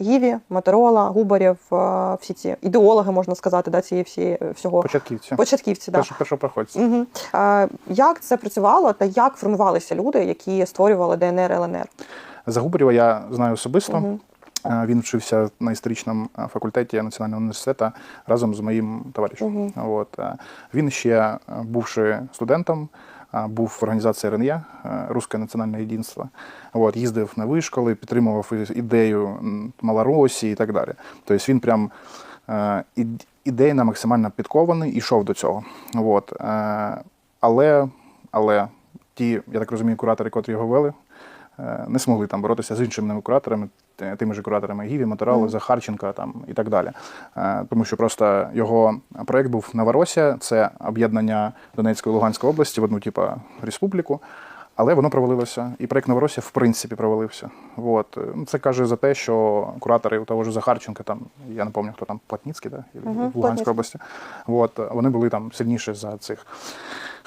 Гіві, Моторола, Губарєв, е, всі ці ідеологи, можна сказати, да, цієї всі всього Початківці. початківці. Да. Першопроходці. Угу. Е, як це працювало та як формувалися люди, які створювали ДНР ЛНР? Загубарєва я знаю особисто. Е, Він вчився на історичному е, факультеті Національного університету разом з моїм товаришем. От. е, Він ще, е, бувши студентом, е, був в організації РНЯ, Русське Руське національне єдинство. От, їздив на вишколи, підтримував ідею Малоросії і так далі. Тобто він прям е, ідейно максимально підкований і йшов до цього. От. е, Але, але ті, я так розумію, куратори, котрі його вели, е, не змогли там боротися з іншими кураторами, тими ж кураторами Гіві, Моторали, Мгм. Захарченка там і так далі. Е, Тому що просто його проєкт був Новоросія, це об'єднання Донецької і Луганської області в одну типу, республіку. Але воно провалилося, і проєкт Новоросія в принципі провалився. От. Ну, Це каже за те, що куратори у того ж Захарченка, там, я не пам'ятаю, хто там, Платніцький, да? Мгм, в Луганській області. От. Вони були там сильніші за цих.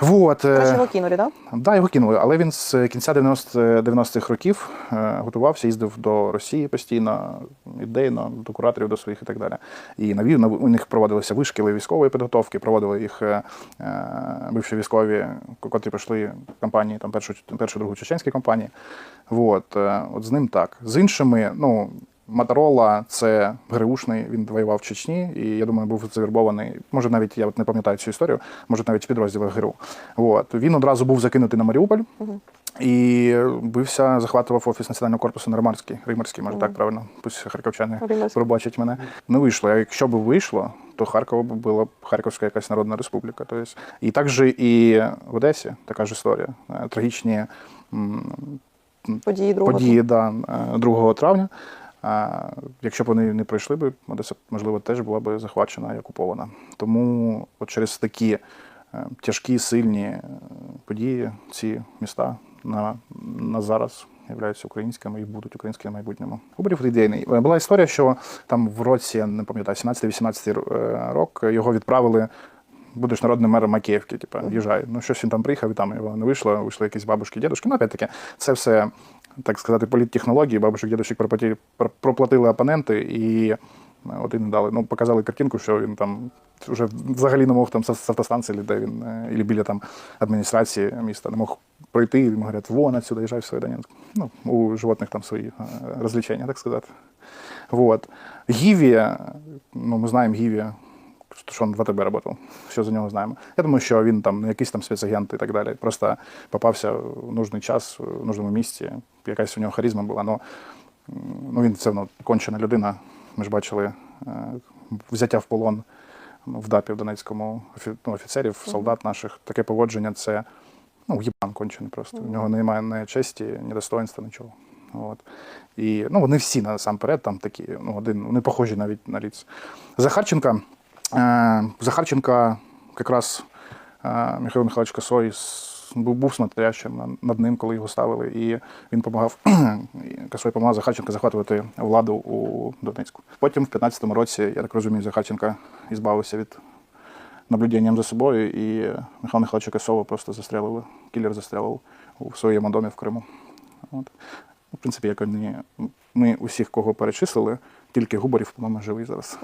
Вот. е, його кинули, так? Да, його кинули, але він з кінця 90 90-х років е, готувався, їздив до Росії постійно, ідейно, до кураторів до своїх і так далі. І навів на у них проводилися вишкіли військової підготовки, проводили їх е, бивші військові, котрі пройшли кампанії, там першу, першу другу чеченські кампанії. Вот, е, от з ним так. З іншими, ну. Матарола це ГРУшний, він воював в Чечні, і я думаю, був завербований. Може, навіть я не пам'ятаю цю історію, може навіть в підрозділах ГРУ. От він одразу був закинутий на Маріуполь і бився, захватував офіс національного корпусу Нормарський, Римарський, може так правильно. Пусть харківчани Римарський. пробачать мене. Не вийшло. А якщо б вийшло, то Харкова б була б Харківська якась народна республіка. Тобто, і так же і в Одесі така ж історія. Е, Трагічні Події другого. події да, е, 2 травня. А якщо б вони не пройшли б, Одеса, можливо, теж була б захвачена і окупована. Тому от через такі е, тяжкі, сильні е, події ці міста на, на зараз являються українськими і будуть українськими в майбутньому. Губарів ідейний. Е, Була історія, що там в році, не пам'ятаю, 17-18 е, рок його відправили. Будеш народним мером Макіївки, типу, їжджай. Ну, щось він там приїхав, і там його не вийшло, вийшли якісь бабушки, дідушки. Ну, опять-таки, це все, так сказати, політтехнології. Бабушок, дідушок проплатили, проплатили опоненти і один дали. Ну, показали картинку, що він там вже взагалі не мог там з автостанції, де він, е, і біля там адміністрації міста не мог пройти. І Йому говорять, вон отсюда, їжджай в своє Донецьк. Ну, у животних там свої е, розвлечення, так сказати. Вот. Гіві, ну, ми знаємо Гіві, що він в АТБ працював, що за нього знаємо. Я думаю, що він там якийсь там спецагент і так далі. Просто попався в нужний час, в нужному місці. Якась у нього харизма була. Но, ну, він все одно кончена людина. Ми ж бачили е, взяття в полон ну, в ДАПі в Донецькому ну, офіцерів, солдат наших. Таке поводження це ну, єбан кончений просто. У нього немає ні честі, ні достоинства, нічого. От. І ну, вони всі насамперед там такі, ну, один, вони похожі навіть на ліц. Захарченка, Захарченка якраз е, Михайло Михайлович Косой був, був смотрящим над ним, коли його ставили, і він допомагав Косой допомагав Захарченка захватувати владу у Донецьку. Потім в 15-му році, я так розумію, Захарченка ізбавився від наблюденням за собою, і Михайло Михайловича Косова просто застрелили, кілер застрелив у своєму домі в Криму. От. В принципі, як ми усіх, кого перечислили, тільки Губарів, по-моєму, живий зараз.